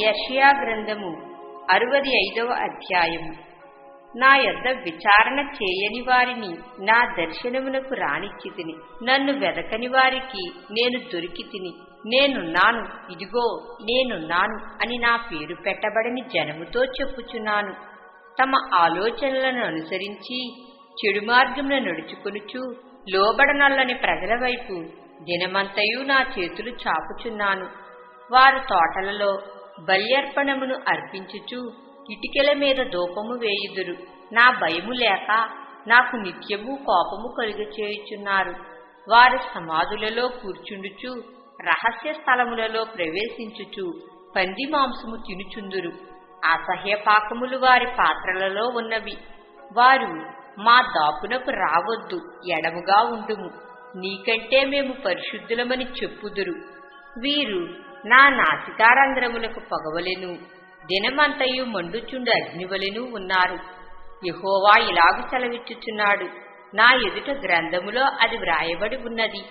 యషియా గ్రంథము అరవది ఐదవ అధ్యాయము. నా యొద్ద విచారణ చేయని వారిని నా దర్శనమునకు రానిచ్చి తిని నన్ను వెదకని వారికి నేను దొరికి తిని నేనున్నాను ఇదిగో నేనున్నాను అని నా పేరు పెట్టబడని జనముతో చెప్పుచున్నాను. తమ ఆలోచనలను అనుసరించి చెడు మార్గమున నడుచుకొనుచు లోబడనల్లని ప్రజల వైపు దినమంతయు నా చేతులు చాపుచున్నాను. వారు తోటలలో బల్యర్పణమును అర్పించుచు ఇటికెల మీద దూపము వేయుదురు. నా భయము లేక నాకు నిత్యము కోపము కలుగచేయుచున్నారు. వారి సమాధులలో కూర్చుండుచు రహస్య స్థలములలో ప్రవేశించుచు పంది మాంసము తినుచుందురు. అసహ్య పాకములు వారి పాత్రలలో ఉన్నవి. వారు మా దాపునకు రావద్దు ఎడముగా ఉండుము. నీకంటే మేము పరిశుద్ధులమని చెప్పుదురు. వీరు నా నాసికారంధ్రములకు పగవలెను. దినమంతయు మండుచుండు అగ్నివలెను ఉన్నారు. యహోవా ఇలాగు సెలవిచ్చుచున్నాడు. నా ఎదుట గ్రంథములో అది వ్రాయబడి ఉన్నది.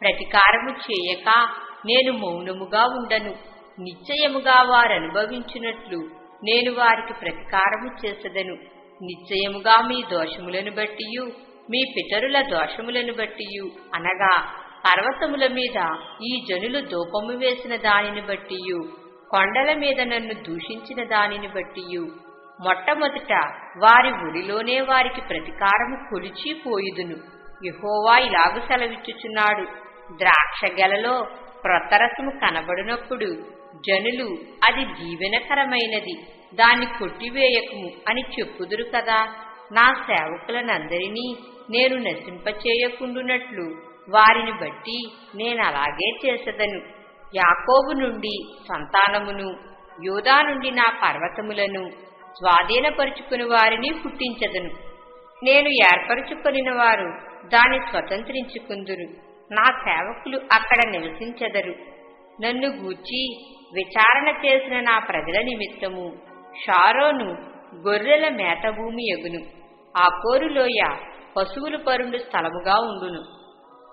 ప్రతికారము చేయక నేను మౌనముగా ఉండను. నిశ్చయముగా వారనుభవించినట్లు నేను వారికి ప్రతికారము చేసదను. నిశ్చయముగా మీ దోషములను బట్టియు మీ పితరుల దోషములను బట్టియు అనగా పర్వతముల మీద ఈ జనులు దూపము వేసిన దానిని బట్టియు కొండల మీద నన్ను దూషించిన దానిని బట్టియు. మొట్టమొదట వారి ఒడిలోనే వారికి ప్రతికారము కొలిచిపోయుదును యహోవా ఇలాగు సెలవిచ్చుచున్నాడు. ద్రాక్ష గెలలో క్రొత్తరసము కనబడినప్పుడు జనులు అది దీవెనకరమైనది దాన్ని కొట్టివేయకము అని చెప్పుదురు కదా. నా సేవకులనందరినీ నేను నశింపచేయకుండునట్లు. వారిని బట్టి నేను అలాగే చేసదను. యాకోబు నుండి సంతానమును యోధా నుండి నా పర్వతములను స్వాధీనపరుచుకుని వారిని పుట్టించదను. నేను ఏర్పరచుకొనిన వారు దాన్ని స్వతంత్రించుకుందురు. నా సేవకులు అక్కడ నివసించెదరు. నన్ను గూర్చి విచారణ చేసిన నా ప్రజల నిమిత్తము షారోను గొర్రెల మేతభూమి ఎగును. ఆ కోరులోయ పశువులు పరుండు స్థలముగా ఉండును.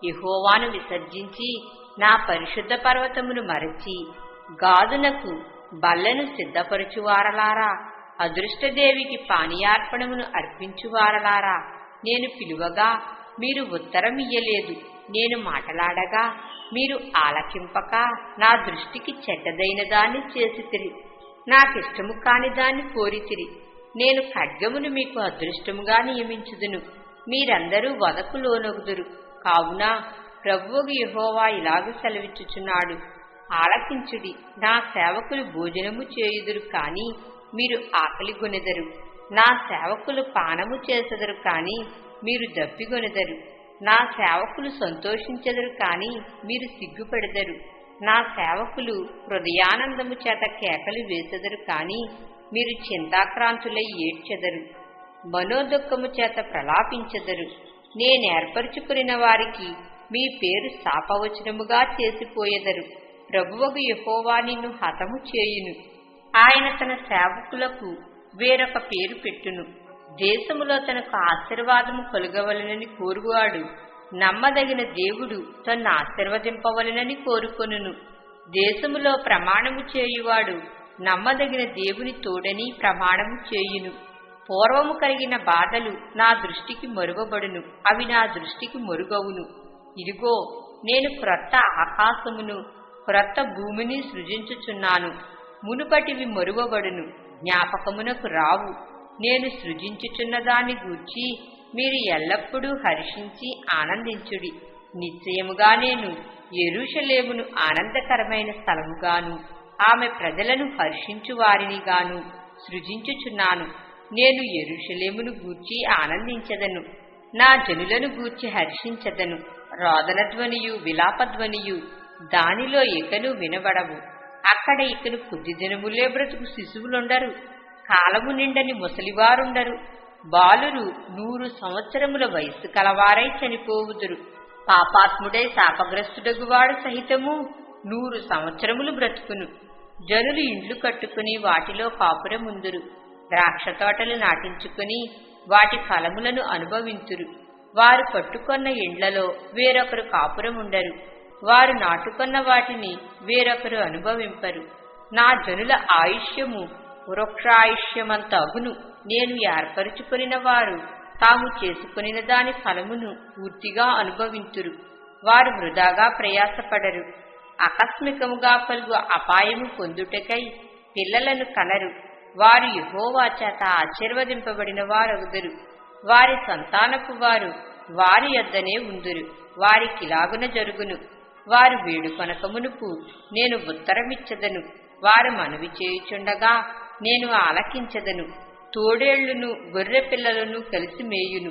యహోవాను విసర్జించి నా పరిశుద్ధ పర్వతమును మరచి గాదునకు బల్లను సిద్ధపరచువారలారా. అదృష్టదేవికి పానీయార్పణమును అర్పించువారలారా. నేను పిలువగా మీరు ఉత్తరం ఇయ్యలేదు. నేను మాటలాడగా మీరు ఆలకింపక నా దృష్టికి చెడ్డదైన దాన్ని చేసితిరి. నాకిష్టము కాని దాన్ని కోరితిరి. నేను ఖడ్గమును మీకు అదృష్టముగా నియమించుదును. మీరందరూ వదకు లోనొగుదురు. కావున ప్రభువుకు యహోవా ఇలాగ సెలవిచ్చుచున్నాడు. ఆలకించుడి నా సేవకులు భోజనము చేయుదురు కాని మీరు ఆకలి కొనెదరు నా సేవకులు పానము చేసెదరు కాని మీరు దప్పిగొనెదరు నా సేవకులు సంతోషించెదరు కాని మీరు సిగ్గుపడెదరు. నా సేవకులు హృదయానందము చేత కేకలు వేసెదరు కాని మీరు చింతాక్రాంతులై ఏడ్చెదరు. మనోదుఖము చేత ప్రలాపించెదరు. నేనేర్పరచుకున్న వారికి మీ పేరు శాపవచనముగా చేసిపోయెదరు. ప్రభువగు యహోవా నిన్ను హతము చేయును. ఆయన తన సేవకులకు వేరొక పేరు పెట్టును. దేశములో తనకు ఆశీర్వాదము కలుగవలనని కోరువాడు. నమ్మదగిన దేవుడు తన్ను ఆశీర్వదింపవలనని కోరుకొనును. దేశములో ప్రమాణము చేయువాడు నమ్మదగిన దేవుని తోడని ప్రమాణము చేయును. పూర్వము కలిగిన బాధలు నా దృష్టికి మరుగబడును అవి నా దృష్టికి మరుగవును. ఇదిగో నేను క్రొత్త ఆకాశమును క్రొత్త భూమిని సృజించుచున్నాను మునుపటివి మరువబడును జ్ఞాపకమునకు రావు. నేను సృజించుచున్న దాన్ని గూర్చి మీరు ఎల్లప్పుడూ హర్షించి ఆనందించుడి. నిశ్చయముగా నేను ఎరుషలేమును ఆనందకరమైన స్థలముగాను ఆమె ప్రజలను హర్షించు వారిని గాను సృజించుచున్నాను. నేను ఎరుషలేమును గూర్చి ఆనందించదను. నా జనులను గూర్చి హర్షించదను. రోదనధ్వనియు విలాపధ్వనియు దానిలో ఇకను వినబడవు. అక్కడ ఇకను కొద్ది దినములే బ్రతుకు శిశువులుండరు. కాలము నిండని ముసలివారుండరు. బాలురు నూరు సంవత్సరముల వయస్సు కలవారై చనిపోవుదురు. పాపాత్ముడై శాపగ్రస్తుడగువాడు సహితము నూరు సంవత్సరములు బ్రతుకును. జనులు ఇండ్లు కట్టుకుని వాటిలో కాపురముందురు. ద్రాక్ష తోటలు నాటించుకుని వాటి ఫలములను అనుభవించురు. వారు పట్టుకొన్న ఇండ్లలో వేరొకరు కాపురముండరు వారు నాటుకొన్న వాటిని వేరొకరు అనుభవింపరు. నా జనుల ఆయుష్యము వృక్షాయుష్యమంత అగును. నేను ఏర్పరుచుకొనిన వారు తాము చేసుకొనిన దాని ఫలమును పూర్తిగా అనుభవించురు. వారు వృధాగా ప్రయాసపడరు. ఆకస్మికముగా పలుగు అపాయము పొందుటకై పిల్లలను కనరు. వారు యహోవా చేత ఆశీర్వదింపబడిన వారగుదురు. వారి సంతానపు వారు వారి యొద్దనే ఉందురు. వారికిలాగున జరుగును. వారు వేడుకొనక మునుపు నేను ఉత్తరమిచ్చదను. వారు మనవి చేయుచుండగా నేను ఆలకించదను. తోడేళ్ళును గొర్రె పిల్లలను కలిసి మేయును.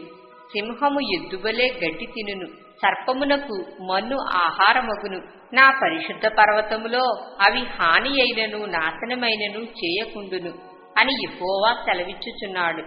సింహము ఎద్దుబలే గడ్డి తినును. సర్పమునకు మన్ను ఆహారమగును. నా పరిశుద్ధ పర్వతములో అవి హాని అయినను నాశనమైనను చేయకుండును. అని యెహోవా సెలవిచ్చుచున్నాడు.